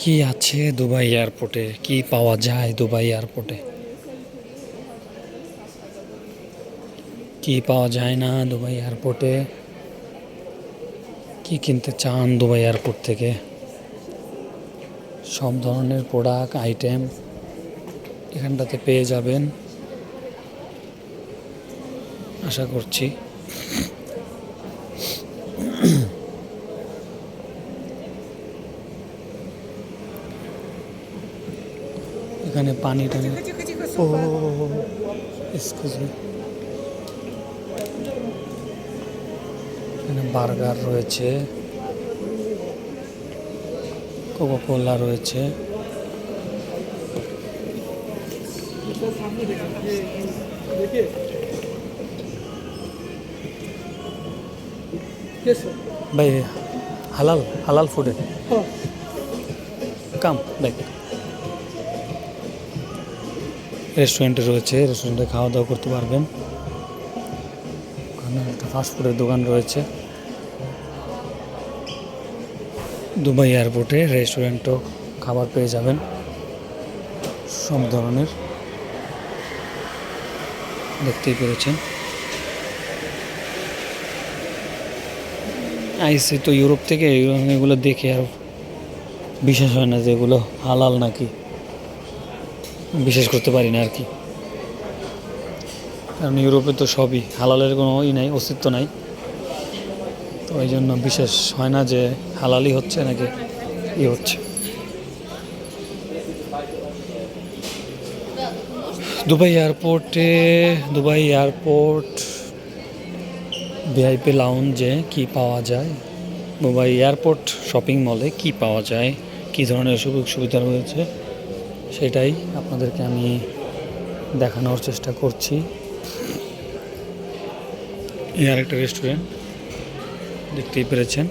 কি আছে দুবাই এয়ারপোর্টে? কি পাওয়া যায় দুবাই এয়ারপোর্টে? কি পাওয়া যায় না দুবাই এয়ারপোর্টে? কি কিনতে চান দুবাই এয়ারপোর্ট থেকে? সব ধরনের প্রোডাক্ট, আইটেম এখানটাতে পেয়ে যাবেন। আশা করছি। এখানে পানি টানি। ও এক্সকিউজ মি এখানে বার্গার রয়েছে। কোকো কোলা রয়েছে। ভাই হালাল হালাল ফুডে কাম দেখ রেস্টুরেন্টে রয়েছে, রেস্টুরেন্টে খাওয়া দাওয়া করতে পারবেন। ওখানে একটা ফাস্টফুডের দোকান রয়েছে। দুবাই এয়ারপোর্টে রেস্টুরেন্টও খাবার পেয়ে যাবেন। সব ধরনের। দেখতেই পেরেছেন। আইসি তো ইউরোপ থেকে, এগুলো দেখে আর বিশ্বাস হয় না যে এগুলো হালাল নাকি। বিশ্বাস করতে পারি না আর কি। কারণ ইউরোপে তো সবই হালালের কোনো ই নাই, অস্তিত্ব নাই। তো এই জন্য বিশেষ হয় না যে হালালই হচ্ছে নাকি ই হচ্ছে। দুবাই এয়ারপোর্টে, দুবাই এয়ারপোর্ট, ভিআইপি লাউঞ্জে কি পাওয়া যায়? দুবাই এয়ারপোর্ট শপিং মলে কি পাওয়া যায়? কি ধরনের সুযোগ সুবিধা রয়েছে? সেটাই আপনাদেরকে আমি দেখানোর চেষ্টা করছি। এই আরেকটা রেস্টুরেন্ট দেখতেই পেরেছেন।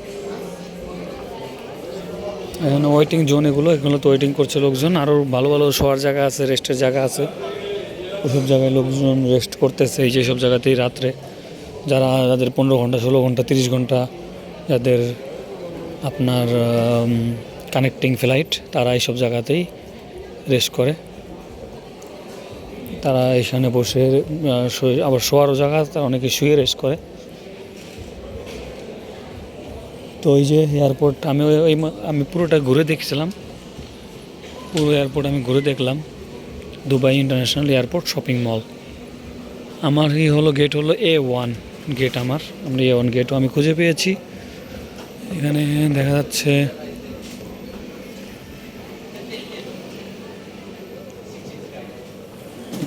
এখানে ওয়েটিং জোন এগুলো এগুলো তো ওয়েটিং করছে লোকজন। আরও ভালো ভালো শোয়ার জায়গা আছে রেস্টের জায়গা আছে। ওসব জায়গায় লোকজন রেস্ট করতেছে, এই যেসব জায়গাতেই রাত্রে। যারা, যাদের পনেরো ঘণ্টা, ষোলো ঘণ্টা, তিরিশ ঘণ্টা, যাদের আপনার কানেক্টিং ফ্লাইট তারা এইসব জায়গাতেই রেস্ট করে। তারা এখানে বসে আবার শোয়ারও জায়গা তারা অনেকে শুয়ে রেস্ট করে। তো ওই যে এয়ারপোর্ট আমি ওই আমি পুরোটা ঘুরে দেখছিলাম। পুরো এয়ারপোর্ট আমি ঘুরে দেখলাম। Dubai international airport shopping mall. আমার এই হলো গেট হলো এ ওয়ান গেট আমার। আমরা এ ওয়ান গেটও আমি খুঁজে পেয়েছি। এখানে দেখা যাচ্ছে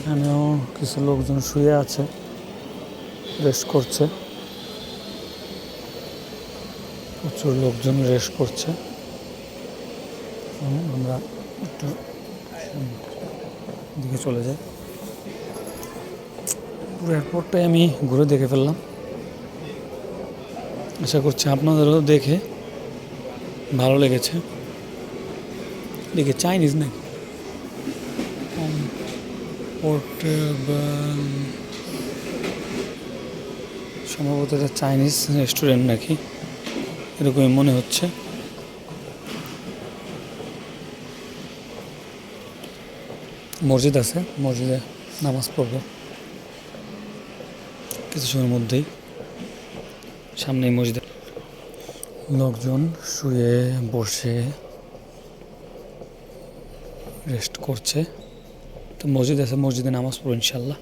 এখানেও কিছু লোকজন শুয়ে আছে, রেস্ট করছে। প্রচুর লোকজন রেস্ট করছে। আমরা একটু দিকে চলে যাই। পুরো এয়ারপোর্টটাই আমি ঘুরে দেখে ফেললাম। আশা করছি আপনাদেরও দেখে ভালো লেগেছে। দেখে চাইনিজ নাকি? পোর্টেবল সম্ভবত এটা চাইনিজ রেস্টুরেন্ট নাকি, এরকমই মনে হচ্ছে। মসজিদ আছে, মসজিদে নামাজ পড়ব। কিছু সময়ের মধ্যেই সামনেই মসজিদে লোকজন শুয়ে, বসে রেস্ট করছে। তো মসজিদ আছে, মসজিদে নামাজ পড়ো ইনশাল্লাহ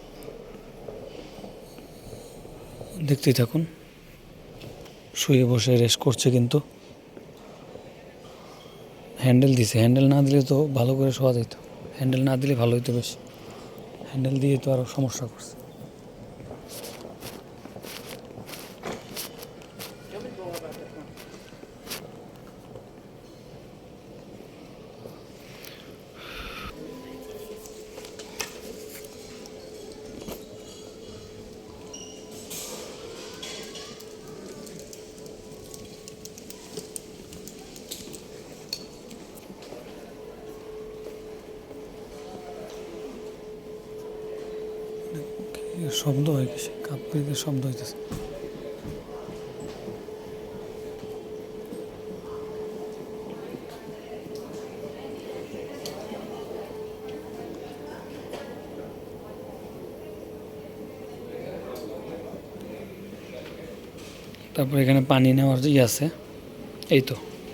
দেখতেই থাকুন। শুয়ে বসে রেস্ট করছে কিন্তু। হ্যান্ডেল দিছে। হ্যান্ডেল না দিলে তো ভালো করে শোয়া যেত হ্যান্ডেল না দিলে ভালো হইতো বেশ। হ্যান্ডেল দিয়ে তো আরও সমস্যা করছে। শব্দ হয় গেছে কাপ শব্দ হইতেছে। তারপর এখানে পানি নেওয়ার ইয়ে আছে এই তো।